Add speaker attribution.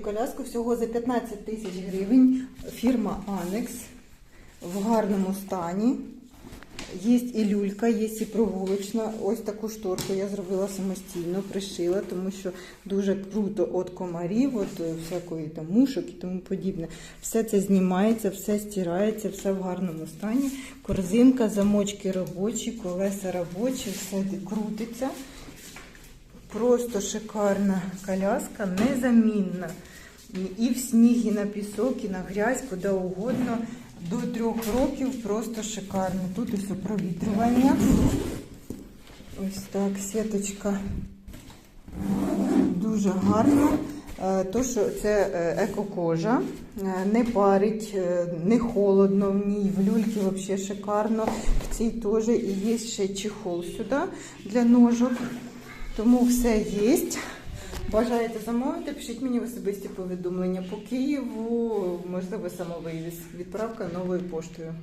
Speaker 1: коляску всього за 15 тисяч гривень. Фірма Анекс в гарному стані. Є і люлька, є і прогулочна. Ось таку шторку я зробила самостійно, пришила, тому що дуже круто від комарів, від е, всякої там мушок і тому подібне. Все це знімається, все стирається, все в гарному стані. Корзинка, замочки робочі, колеса робочі, все крутиться. Просто шикарна коляска, незамінна. І в сніг, і на пісок, і на грязь, куди угодно. До трьох років просто шикарно. Тут ось провітрювання. Ось так, сіточка дуже гарна. Е, То, що це е, екокожа, Е, не парить, не холодно в ній, в люльці взагалі шикарно. В цій теж і є ще чехол сюди для ножок. Тому все є. Бажаєте замовити, пишіть мені особисті повідомлення по Києву, можливо, самовивіз. Відправка новою поштою.